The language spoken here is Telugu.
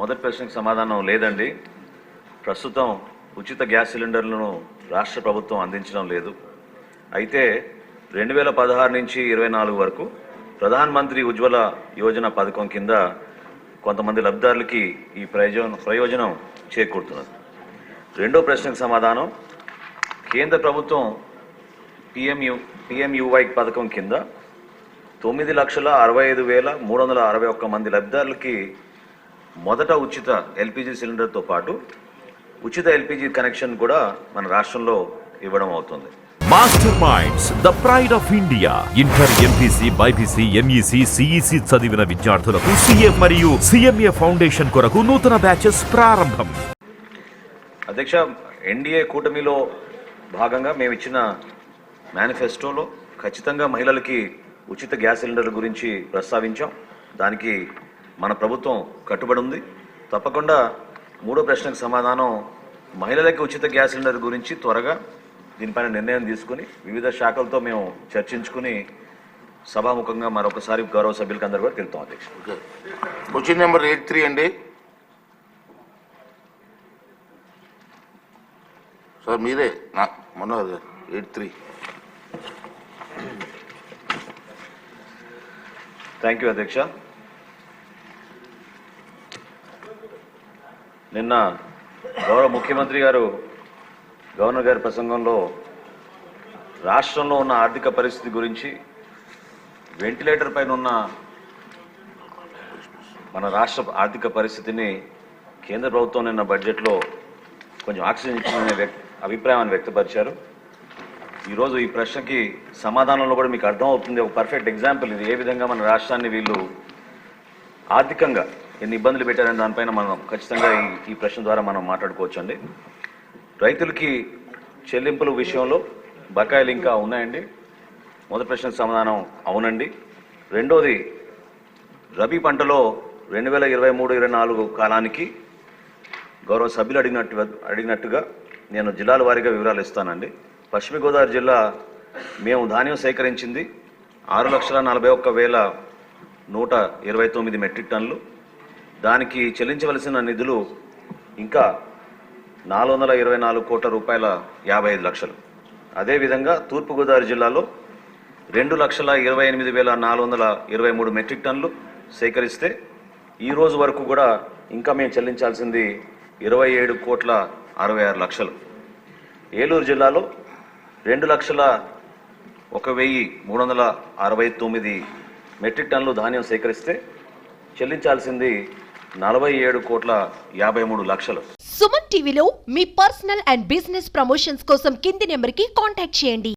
మొదటి ప్రశ్నకు సమాధానం లేదండి. ప్రస్తుతం ఉచిత గ్యాస్ సిలిండర్లను రాష్ట్ర ప్రభుత్వం అందించడం లేదు. అయితే రెండు వేల పదహారు నుంచి ఇరవై నాలుగు వరకు ప్రధాన్ మంత్రి ఉజ్వల యోజన పథకం కింద కొంతమంది లబ్ధిదారులకి ఈ ప్రయోజనం ప్రయోజనం చేకూరుతున్నది. రెండో ప్రశ్నకు సమాధానం కేంద్ర ప్రభుత్వం పిఎంయు పిఎంయువై పథకం కింద తొమ్మిది లక్షల అరవై ఐదు వేల మూడు వందల అరవై ఒక్క మంది లబ్ధిదారులకి మొదట ఉచిత ఎల్పిజి సిలిండర్తో పాటు ఉచిత ఎల్పిజి కనెక్షన్ కూడా మన రాష్ట్రంలో ఇవ్వడం అవుతుంది. Master minds the pride of India. Inter MPC BiPC MEC CEC చదివిన విద్యార్థులకు సిఏ మరియు సిఎంఏ ఫౌండేషన్ కొరకు నూతన బ్యాచెస్ ప్రారంభం. అధ్యక్ష ఎన్డీఏ కూటమిలో భాగంగా మేము ఇచ్చిన మేనిఫెస్టోలో ఖచ్చితంగా మహిళలకి ఉచిత గ్యాస్ సిలిండర్ గురించి ప్రస్తావించాం. దానికి మన ప్రభుత్వం కట్టుబడి ఉంది తప్పకుండా మూడో ప్రశ్నకు సమాధానం మహిళలకి ఉచిత గ్యాస్ సిలిండర్ గురించి త్వరగా దీనిపైన నిర్ణయం తీసుకుని వివిధ శాఖలతో మేము చర్చించుకుని సభాముఖంగా మరొకసారి గౌరవ సభ్యులకి అందరూ కూడా తెలుపుతాం అధ్యక్ష. Okay. Question number eight three అండి. సార్ మీరే. నా మనోహర్ గారు ఎయిట్ త్రీ. థ్యాంక్ యూ అధ్యక్ష. నిన్న గౌరవ ముఖ్యమంత్రి గారు గవర్నర్ గారి ప్రసంగంలో రాష్ట్రంలో ఉన్న ఆర్థిక పరిస్థితి గురించి వెంటిలేటర్ పైన ఉన్న మన రాష్ట్ర ఆర్థిక పరిస్థితిని కేంద్ర ప్రభుత్వం నిన్న బడ్జెట్లో కొంచెం ఆక్సిజన్ ఇచ్చిందనే అభిప్రాయాన్ని వ్యక్తపరిచారు. ఈరోజు ఈ ప్రశ్నకి సమాధానంలో కూడా మీకు అర్థమవుతుంది. ఒక పర్ఫెక్ట్ ఎగ్జాంపుల్ ఇది. ఏ విధంగా మన రాష్ట్రాన్ని వీళ్ళు ఆర్థికంగా ఎన్ని ఇబ్బందులు పెట్టారని దానిపైన మనం ఖచ్చితంగా ఈ ఈ ప్రశ్న ద్వారా మనం మాట్లాడుకోవచ్చు అండి రైతులకి చెల్లింపుల విషయంలో బకాయిలు ఇంకా ఉన్నాయండి. మొదటి ప్రశ్నకు సమాధానం అవునండి. రెండోది రబీ పంటలో రెండు వేల ఇరవై మూడు ఇరవై నాలుగు కాలానికి గౌరవ సభ్యులు అడిగినట్టు అడిగినట్టుగా నేను జిల్లాల వారీగా వివరాలు ఇస్తానండి. పశ్చిమ గోదావరి జిల్లా మేము ధాన్యం సేకరించింది ఆరు లక్షల నలభై ఒక్క వేల నూట ఇరవై తొమ్మిది మెట్రిక్ టన్నులు. దానికి చెల్లించవలసిన నిధులు ఇంకా నాలుగు వందల ఇరవై నాలుగు కోట్ల రూపాయల యాభై ఐదు లక్షలు. అదేవిధంగా తూర్పుగోదావరి జిల్లాలో రెండు లక్షల ఇరవై ఎనిమిది వేల నాలుగు వందల ఇరవై మూడు మెట్రిక్ టన్నులు సేకరిస్తే ఈ రోజు వరకు కూడా ఇంకా మేము చెల్లించాల్సింది ఇరవై ఏడు కోట్ల అరవై ఆరు లక్షలు. ఏలూరు జిల్లాలో రెండు లక్షల ఒక వెయ్యి మూడు వందల అరవై తొమ్మిది మెట్రిక్ టన్నులు ధాన్యం సేకరిస్తే చెల్లించాల్సింది నలభై ఏడు కోట్ల యాభై మూడు లక్షలు. సుమన్ టీవీలో మీ పర్సనల్ అండ్ బిజినెస్ ప్రమోషన్స్ కోసం కింది నెంబర్కి కాంటాక్ట్ చేయండి.